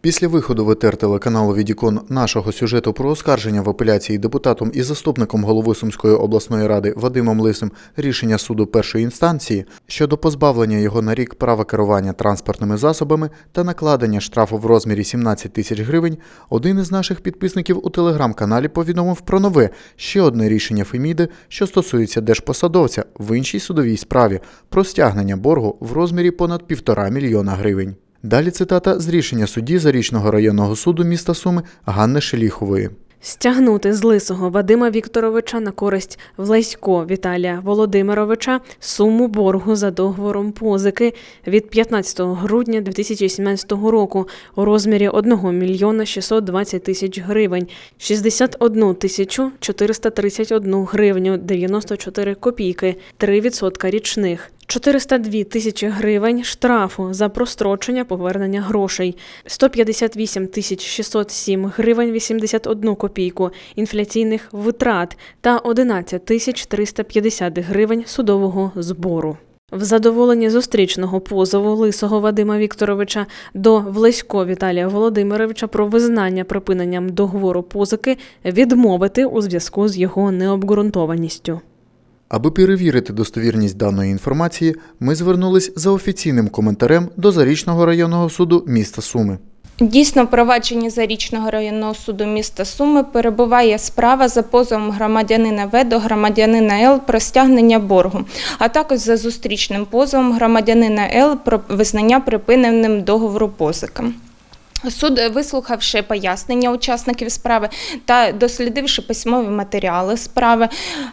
Після виходу в ЕТР телеканалу Відікон нашого сюжету про оскарження в апеляції депутатом і заступником голови Сумської обласної ради Вадимом Лисим рішення суду першої інстанції щодо позбавлення його на рік права керування транспортними засобами та накладення штрафу в розмірі 17 тисяч гривень, один із наших підписників у телеграм-каналі повідомив про нове ще одне рішення Феміди, що стосується держпосадовця в іншій судовій справі про стягнення боргу в розмірі понад півтора мільйона гривень. Далі цитата з рішення судді Зарічного районного суду міста Суми Ганни Шеліхової. Стягнути з лисого Вадима Вікторовича на користь Влесько Віталія Володимировича суму боргу за договором позики від 15 грудня 2017 року у розмірі 1 мільйона 620 тисяч гривень, 61 тисячу 431 гривню 94 копійки, 3% річних. 402 тисячі гривень штрафу за прострочення повернення грошей, 158 тисяч 607 гривень 81 копійку інфляційних витрат та 11 тисяч 350 гривень судового збору. В задоволенні зустрічного позову лисого Вадима Вікторовича до Влесько Віталія Володимировича про визнання припиненням договору позики відмовити у зв'язку з його необґрунтованістю. Аби перевірити достовірність даної інформації, ми звернулись за офіційним коментарем до Зарічного районного суду міста Суми. Дійсно, в провадженні Зарічного районного суду міста Суми перебуває справа за позовом громадянина В до громадянина Л про стягнення боргу, а також за зустрічним позовом громадянина Л про визнання припиненим договору позика. Суд, вислухавши пояснення учасників справи та дослідивши письмові матеріали справи,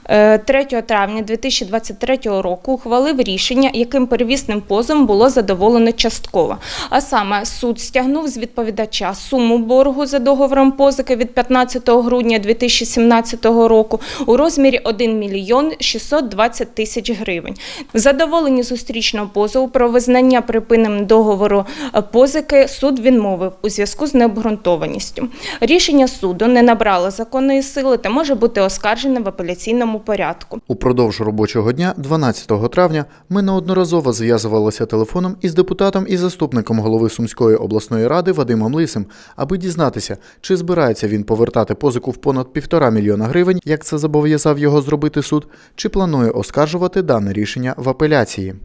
е, 3 травня 2023 року ухвалив рішення, яким первісним позовом було задоволено частково. А саме суд стягнув з відповідача суму боргу за договором позики від 15 грудня 2017 року у розмірі 1 мільйон 620 тисяч гривень. В задоволенні зустрічного позову про визнання припиненим договору е, позики суд відмовив у зв'язку з необґрунтованістю. Рішення суду не набрало законної сили та може бути оскаржене в апеляційному порядку. Упродовж робочого дня, 12 травня, ми неодноразово зв'язувалися телефоном із депутатом і заступником голови Сумської обласної ради Вадимом Лисим, аби дізнатися, чи збирається він повертати позику в понад півтора мільйона гривень, як це зобов'язав його зробити суд, чи планує оскаржувати дане рішення в апеляції.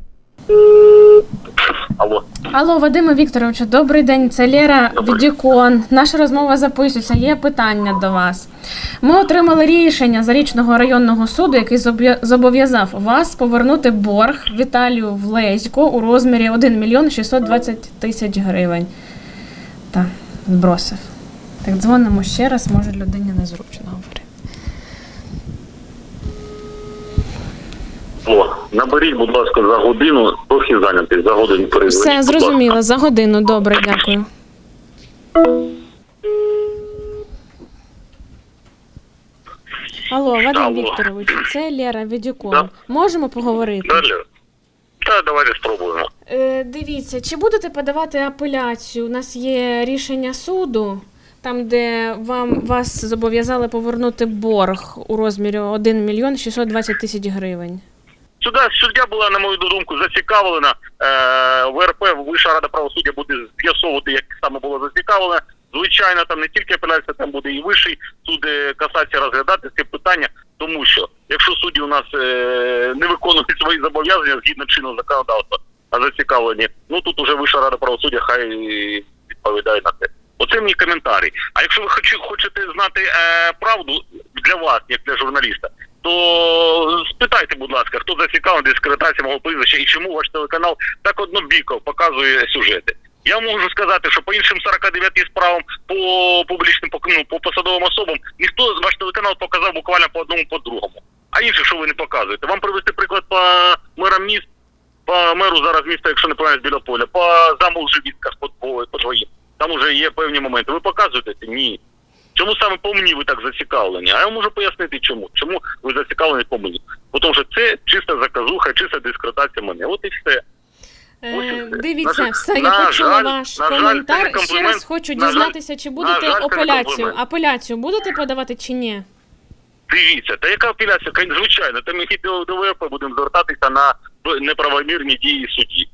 Алло, Алло, Вадиме Вікторовичу, добрий день. Це Лєра Відікон. Наша розмова записується. Є питання до вас. Ми отримали рішення Зарічного районного суду, який зобов'язав вас повернути борг Віталію Влесько у розмірі 1 мільйон 620 тисяч гривень. Так, збросив. Так, дзвонимо ще раз, може людині незручно говорити. Алло, наберіть, будь ласка, за годину, трохи зайнятий, за годину перезвоніть. Все, зрозуміло. За годину. Добре, дякую. Алло, Вадим Алло. Вікторович, це Лера Відюкон. Да. Можемо поговорити? Далі? Та давайте спробуємо. Е, дивіться, чи будете подавати апеляцію? У нас є рішення суду, там, де вам вас зобов'язали повернути борг у розмірі 1 мільйон 620 тисяч гривень. Сюди суддя була, на мою думку, зацікавлена. Е, ВРП, Вища рада правосуддя буде з'ясовувати, як саме було зацікавлено. Звичайно, там не тільки апеляція, там буде і вищий суд е, касація розглядати це питання, тому що якщо судді у нас е, не виконують свої зобов'язання згідно чинного законодавства, а зацікавлені, ну тут уже Вища рада правосуддя хай відповідає на це. Оце мій коментарій. А якщо ви хочете знати е, правду для вас, як для журналіста, то спитайте, будь ласка, хто зацікавлений дискредитації мого прізвища і чому ваш телеканал так однобіко показує сюжети. Я можу сказати, що по іншим 49 справам по публічним ну, по посадовим особам ніхто ваш телеканал показав буквально по одному по другому. А інших, що ви не показуєте? Вам привести приклад по мерам міст, по меру зараз міста, якщо не помиляюсь, біля поля, по заму Живітках, по, по, по твоїм. Там вже є певні моменти. Ви показуєте? Ні. Чому саме по мені ви так зацікавлені? А я можу пояснити чому. Чому ви зацікавлені по мені? Бо Тому що це чиста заказуха, чиста дискредитація мене. От і все. Е, дивіться, На все, я на почула жаль- ваш на жаль, коментар. це Ще раз хочу На жаль- дізнатися, чи будете жаль, це не апеляцію. комплімент. Апеляцію будете подавати чи ні? Дивіться, та яка апеляція? Звичайно, та ми хід до ВРП будемо звертатися на неправомірні дії судді.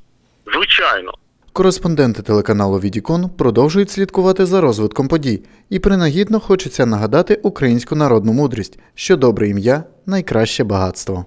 Звичайно. Кореспонденти телеканалу Відікон продовжують слідкувати за розвитком подій, і принагідно хочеться нагадати українську народну мудрість, що добре ім'я найкраще багатство.